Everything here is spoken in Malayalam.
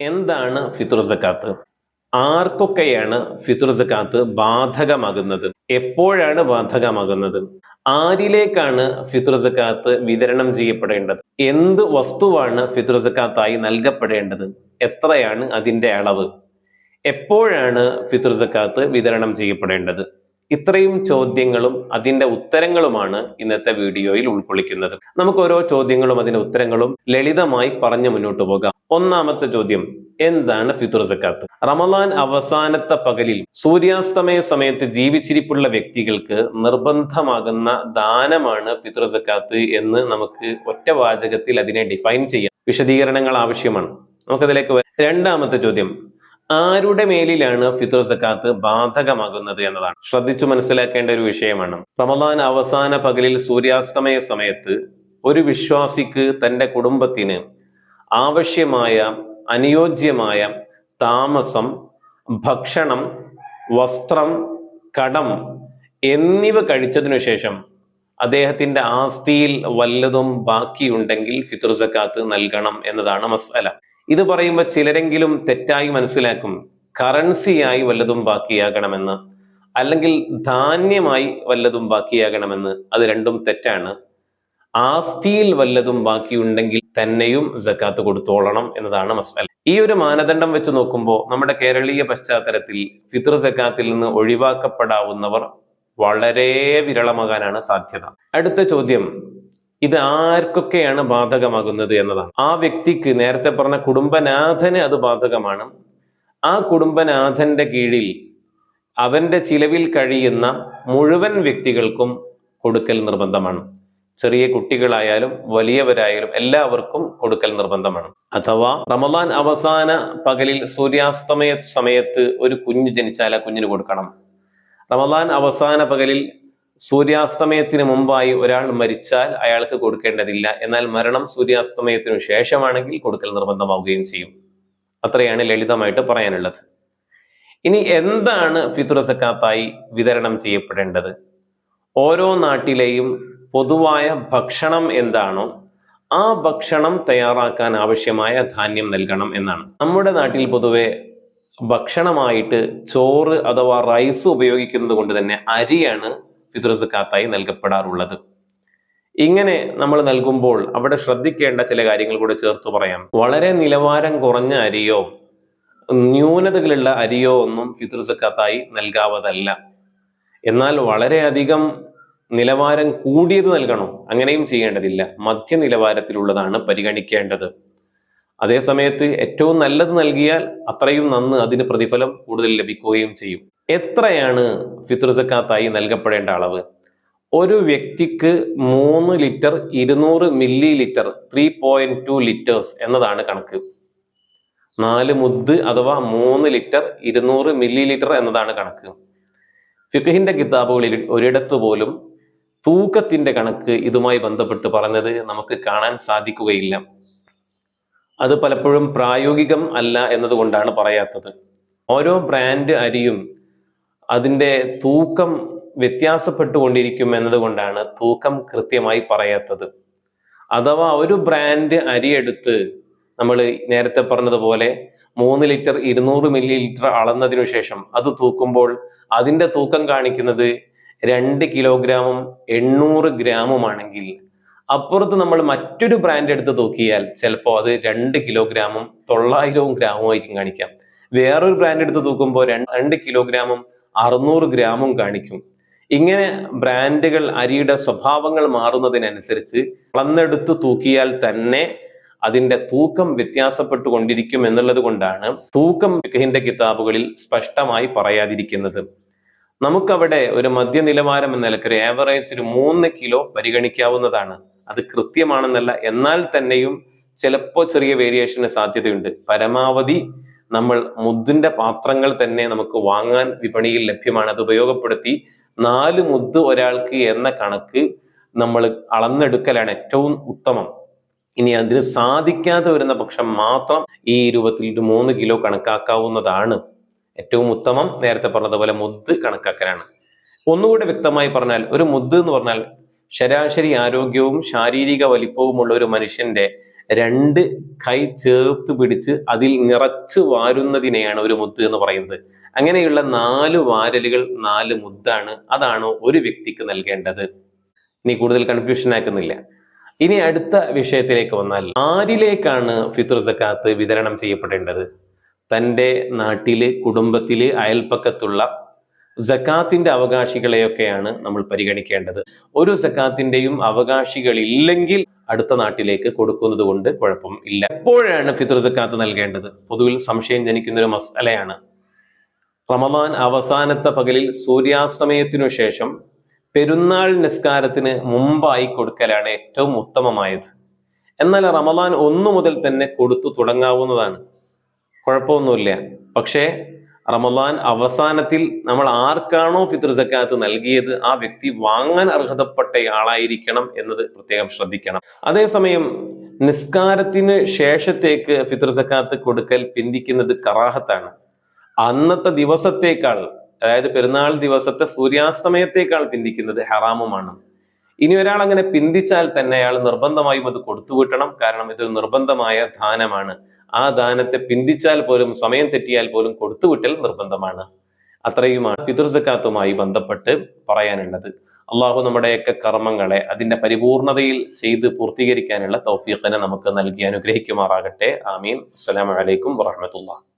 എന്താണ് ഫിത്തുർ സക്കാത്ത്? ആർക്കൊക്കെയാണ് ഫിത്തുർ സക്കാത്ത് ബാധകമാകുന്നത്? എപ്പോഴാണ് ബാധകമാകുന്നത്? ആരിലേക്കാണ് ഫിത്തുർ സക്കാത്ത് വിതരണം ചെയ്യപ്പെടേണ്ടത്? എന്ത് വസ്തുവാണ് ഫിത്തുർ സക്കാത്തായി നൽകപ്പെടേണ്ടത്? എത്രയാണ് അതിന്റെ അളവ്? എപ്പോഴാണ് ഫിത്തുർ സക്കാത്ത് വിതരണം ചെയ്യപ്പെടേണ്ടത്? ഇത്രയും ചോദ്യങ്ങളും അതിന്റെ ഉത്തരങ്ങളുമാണ് ഇന്നത്തെ വീഡിയോയിൽ ഉൾക്കൊള്ളിക്കുന്നത്. നമുക്ക് ഓരോ ചോദ്യങ്ങളും അതിന്റെ ഉത്തരങ്ങളും ലളിതമായി പറഞ്ഞു മുന്നോട്ട് പോകാം. ഒന്നാമത്തെ ചോദ്യം എന്താണ് ഫിത്തുർ സക്കാത്ത്? റമദാൻ അവസാനത്തെ പകലിൽ സൂര്യാസ്തമയ സമയത്ത് ജീവിച്ചിരിപ്പുള്ള വ്യക്തികൾക്ക് നിർബന്ധമാകുന്ന ദാനമാണ് ഫിത്തുർ സക്കാത്ത് എന്ന് നമുക്ക് ഒറ്റ വാചകത്തിൽ അതിനെ ഡിഫൈൻ ചെയ്യാം. വിശദീകരണങ്ങൾ ആവശ്യമാണ്. നമുക്കതിലേക്ക് രണ്ടാമത്തെ ചോദ്യം ആരുടെ മേലിലാണ് ഫിത്തുർ സക്കാത്ത് ബാധകമാകുന്നത് എന്നതാണ്? ശ്രദ്ധിച്ചു മനസ്സിലാക്കേണ്ട ഒരു വിഷയമാണ്. റമദാൻ അവസാന പകലിൽ സൂര്യാസ്തമയ സമയത്ത് ഒരു വിശ്വാസിക്ക് തന്റെ കുടുംബത്തിന് ആവശ്യമായ അനുയോജ്യമായ താമസം ഭക്ഷണം വസ്ത്രം കടം എന്നിവ കഴിച്ചതിനു ശേഷം അദ്ദേഹത്തിന്റെ ആസ്തിയിൽ വല്ലതും ബാക്കിയുണ്ടെങ്കിൽ ഫിത്തുർ സക്കാത്ത് നൽകണം എന്നതാണ് മസ്അല. ഇത് പറയുമ്പോൾ ചിലരെങ്കിലും തെറ്റായി മനസ്സിലാക്കും. കറൻസിയായി വല്ലതും ബാക്കിയാകണമെന്ന് അല്ലെങ്കിൽ ധാന്യമായി വല്ലതും ബാക്കിയാകണമെന്ന് അത് രണ്ടും തെറ്റാണ്. ആസ്തിയിൽ വല്ലതും ബാക്കിയുണ്ടെങ്കിൽ തന്നെയും ജക്കാത്ത് കൊടുത്തോളണം എന്നതാണ് മസ്അല ഈ ഒരു മാനദണ്ഡം വെച്ച് നോക്കുമ്പോൾ നമ്മുടെ കേരളീയ പശ്ചാത്തലത്തിൽ ഫിത്ർ ജക്കാത്തിൽ നിന്ന് ഒഴിവാക്കപ്പെടാവുന്നവർ വളരെ വിരളമാകാനാണ് സാധ്യത. അടുത്ത ചോദ്യം. ഇത് ആർക്കൊക്കെയാണ് ബാധകമാകുന്നത് എന്നതാണ്. ആ വ്യക്തിക്ക് നേരത്തെ പറഞ്ഞ കുടുംബനാഥന് അത് ബാധകമാണ്. ആ കുടുംബനാഥന്റെ കീഴിൽ അവന്റെ ചിലവിൽ കഴിയുന്ന മുഴുവൻ വ്യക്തികൾക്കും കൊടുക്കൽ നിർബന്ധമാണ്. ചെറിയ കുട്ടികളായാലും വലിയവരായാലും എല്ലാവർക്കും കൊടുക്കൽ നിർബന്ധമാണ്. അഥവാ റമദാൻ അവസാന പകലിൽ സൂര്യാസ്തമയ സമയത്ത് ഒരു കുഞ്ഞ് ജനിച്ചാൽ ആ കുഞ്ഞിന് കൊടുക്കണം. റമദാൻ അവസാന പകലിൽ സൂര്യാസ്തമയത്തിന് മുമ്പായി ഒരാൾ മരിച്ചാൽ അയാൾക്ക് കൊടുക്കേണ്ടതില്ല. എന്നാൽ മരണം സൂര്യാസ്തമയത്തിനു ശേഷമാണെങ്കിൽ കൊടുക്കൽ നിർബന്ധമാവുകയും ചെയ്യും. അത്രയാണ് ലളിതമായിട്ട് പറയാനുള്ളത്. ഇനി എന്താണ് ഫിത്തുർ സക്കാത്തായി വിതരണം ചെയ്യപ്പെടേണ്ടത്? ഓരോ നാട്ടിലെയും പൊതുവായ ഭക്ഷണം എന്താണോ ആ ഭക്ഷണം തയ്യാറാക്കാൻ ആവശ്യമായ ധാന്യം നൽകണം എന്നാണ്. നമ്മുടെ നാട്ടിൽ പൊതുവെ ഭക്ഷണമായിട്ട് ചോറ് അഥവാ റൈസ് ഉപയോഗിക്കുന്നത് കൊണ്ട് തന്നെ അരിയാണ് ഫിത്തുർ സക്കാത്തായി നൽകപ്പെടാറുള്ളത്. ഇങ്ങനെ നമ്മൾ നൽകുമ്പോൾ അവിടെ ശ്രദ്ധിക്കേണ്ട ചില കാര്യങ്ങൾ കൂടെ ചേർത്ത് പറയാം. വളരെ നിലവാരം കുറഞ്ഞ അരിയോ ന്യൂനതകളുള്ള അരിയോ ഒന്നും ഫിത്തുർ സക്കാത്തായി നൽകാവതല്ല. എന്നാൽ വളരെയധികം നിലവാരം കൂടിയത് നൽകണോ. അങ്ങനെയും ചെയ്യേണ്ടതില്ല. മധ്യ നിലവാരത്തിലുള്ളതാണ് പരിഗണിക്കേണ്ടത്. അതേസമയത്ത് ഏറ്റവും നല്ലത് നൽകിയാൽ അത്രയും നന്ന് അതിന് പ്രതിഫലം കൂടുതൽ ലഭിക്കുകയും ചെയ്യും. എത്രയാണ് ഫിത്തുർ സക്കാത്തായി നൽകപ്പെടേണ്ട അളവ്? ഒരു വ്യക്തിക്ക് മൂന്ന് ലിറ്റർ ഇരുന്നൂറ് millilitre three point two litres എന്നതാണ് കണക്ക്. നാല് മുദ് അഥവാ മൂന്ന് ലിറ്റർ ഇരുന്നൂറ് മില്ലി ലിറ്റർ എന്നതാണ് കണക്ക്. ഫിഖഹിന്റെ കിതാബുകളിൽ ഒരിടത്തു പോലും തൂക്കത്തിന്റെ കണക്ക് ഇതുമായി ബന്ധപ്പെട്ട് പറഞ്ഞത് നമുക്ക് കാണാൻ സാധിക്കുകയില്ല. അത് പലപ്പോഴും പ്രായോഗികം അല്ല എന്നതുകൊണ്ടാണ് പറയാത്തത്. ഓരോ ബ്രാൻഡ് അരിയും അതിന്റെ തൂക്കം വ്യത്യാസപ്പെട്ടുകൊണ്ടിരിക്കും എന്നതുകൊണ്ടാണ് തൂക്കം കൃത്യമായി പറയാത്തത്. അഥവാ ഒരു ബ്രാൻഡ് അരിയെടുത്ത് നമ്മൾ നേരത്തെ പറഞ്ഞതുപോലെ മൂന്ന് ലിറ്റർ ഇരുന്നൂറ് മില്ലി ലിറ്റർ അളന്നതിനു ശേഷം അത് തൂക്കുമ്പോൾ അതിന്റെ തൂക്കം കാണിക്കുന്നത് രണ്ട് കിലോഗ്രാമും എണ്ണൂറ് ഗ്രാമുമാണെങ്കിൽ അപ്പുറത്ത് നമ്മൾ മറ്റൊരു ബ്രാൻഡ് എടുത്ത് തൂക്കിയാൽ ചിലപ്പോൾ അത് രണ്ട് കിലോഗ്രാമും തൊള്ളായിരവും ഗ്രാമും ആയിരിക്കും കാണിക്കാം. വേറൊരു ബ്രാൻഡ് എടുത്ത് തൂക്കുമ്പോൾ രണ്ട് കിലോഗ്രാമും അറുന്നൂറ് ഗ്രാമും കാണിക്കും. ഇങ്ങനെ ബ്രാൻഡുകൾ അരിയുടെ സ്വഭാവങ്ങൾ മാറുന്നതിനനുസരിച്ച് അളന്നെടുത്ത് തൂക്കിയാൽ തന്നെ അതിന്റെ തൂക്കം വ്യത്യാസപ്പെട്ടുകൊണ്ടിരിക്കും എന്നുള്ളത് കൊണ്ടാണ് തൂക്കം ഫിഖഹിന്റെ കിതാബുകളിൽ സ്പഷ്ടമായി പറയാതിരിക്കുന്നത്. നമുക്കവിടെ ഒരു മധ്യനിലവാരം എന്ന നിലയ്ക്ക് ഒരു ഏവറേജ് ഒരു മൂന്ന് കിലോ പരിഗണിക്കാവുന്നതാണ്. അത് കൃത്യമാണെന്നല്ല എന്നാൽ തന്നെയും ചിലപ്പോൾ ചെറിയ വേരിയേഷന് സാധ്യതയുണ്ട്. പരമാവധി നമ്മൾ മുദ്ദിന്റെ പാത്രങ്ങൾ തന്നെ നമുക്ക് വാങ്ങാൻ വിപണിയിൽ ലഭ്യമാണ്. അത് ഉപയോഗപ്പെടുത്തി നാല് മുദ്ദ് ഒരാൾക്ക് എന്ന കണക്ക് നമ്മൾ അളന്നെടുക്കലാണ് ഏറ്റവും ഉത്തമം. ഇനി അതിന് സാധിക്കാതെ വരുന്ന പക്ഷം മാത്രം ഈ രൂപത്തിൽ ഒരു മൂന്ന് കിലോ കണക്കാക്കാവുന്നതാണ് ഏറ്റവും ഉത്തമം. നേരത്തെ പറഞ്ഞതുപോലെ മുദ്ദ് കണക്കാക്കലാണ്. ഒന്നുകൂടെ വ്യക്തമായി പറഞ്ഞാൽ ഒരു മുദ്ദ് എന്ന് പറഞ്ഞാൽ ശരാശരി ആരോഗ്യവും ശാരീരിക വലിപ്പവുമുള്ള ഒരു മനുഷ്യന്റെ രണ്ട് കൈ ചേർത്ത് പിടിച്ച് അതിൽ നിറച്ചു വാരുന്നതിനെയാണ് ഒരു മുത്ത് എന്ന് പറയുന്നത്. അങ്ങനെയുള്ള നാല് വാരലുകൾ നാല് മുത്താണ് അതാണ് ഒരു വ്യക്തിക്ക് നൽകേണ്ടത്. ഇനി കൂടുതൽ കൺഫ്യൂഷൻ ആക്കുന്നില്ല. ഇനി അടുത്ത വിഷയത്തിലേക്ക് വന്നാൽ ആരിലേക്കാണ് ഫിത്തുർ സക്കാത്ത് വിതരണം ചെയ്യപ്പെടേണ്ടത്? തന്റെ നാട്ടിൽ കുടുംബത്തിൽ അയൽപ്പക്കത്തുള്ള സക്കാത്തിന്റെ അവകാശികളെയൊക്കെയാണ് നമ്മൾ പരിഗണിക്കേണ്ടത്. ഒരു സക്കാത്തിന്റെയും അവകാശികളില്ലെങ്കിൽ അടുത്ത നാട്ടിലേക്ക് കൊടുക്കുന്നത് കൊണ്ട് കുഴപ്പം ഇല്ല. എപ്പോഴാണ് ഫിത്ർ സക്കാത്ത് നൽകേണ്ടത്? പൊതുവിൽ സംശയം ജനിക്കുന്ന ഒരു മസലയാണ്. റമദാൻ അവസാനത്തെ പകലിൽ സൂര്യാസ്തമയത്തിനു ശേഷം പെരുന്നാൾ നിസ്കാരത്തിന് മുമ്പായി കൊടുക്കലാണ് ഏറ്റവും ഉത്തമമായത്. എന്നാൽ റമദാൻ ഒന്നു മുതൽ തന്നെ കൊടുത്തു തുടങ്ങാവുന്നതാണ്. കുഴപ്പമൊന്നുമില്ല. പക്ഷേ റമദാൻ അവസാനത്തിൽ നമ്മൾ ആർക്കാണോ ഫിത്ർ സക്കാത്ത് നൽകിയത് ആ വ്യക്തി വാങ്ങാൻ അർഹതപ്പെട്ട ആളായിരിക്കണം എന്നത് പ്രത്യേകം ശ്രദ്ധിക്കണം. അതേസമയം നിസ്കാരത്തിന് ശേഷത്തേക്ക് ഫിത്ർ സക്കാത്ത് കൊടുക്കൽ പിന്തിക്കുന്നത് കറാഹത്താണ്. അന്നത്തെ ദിവസത്തേക്കാൾ അതായത് പെരുന്നാൾ ദിവസത്തെ സൂര്യാസ്തമയത്തേക്കാൾ പിന്തിക്കുന്നത് ഹറാമുമാണ്. ഇനി ഒരാൾ അങ്ങനെ പിന്തിച്ചാൽ തന്നെ അയാൾ നിർബന്ധമായും അത് കൊടുത്തു കൊടുത്തുവിട്ടണം കാരണം ഇതൊരു നിർബന്ധമായ ദാനമാണ് ആ ദാനത്തെ പിന്തിച്ചാൽ പോലും സമയം തെറ്റിയാൽ പോലും കൊടുത്തുവിട്ടൽ നിർബന്ധമാണ്. അത്രയുമാണ് ഫിതുർ സക്കാത്തുമായി ബന്ധപ്പെട്ട് പറയാനുള്ളത്. അള്ളാഹു നമ്മുടെയൊക്കെ കർമ്മങ്ങളെ അതിന്റെ പരിപൂർണതയിൽ ചെയ്ത് പൂർത്തീകരിക്കാനുള്ള തൗഫീഖിനെ നമുക്ക് നൽകി അനുഗ്രഹിക്കുമാറാകട്ടെ. ആമീൻ. അസ്സലാമലൈക്കും വറഹമത്തുള്ള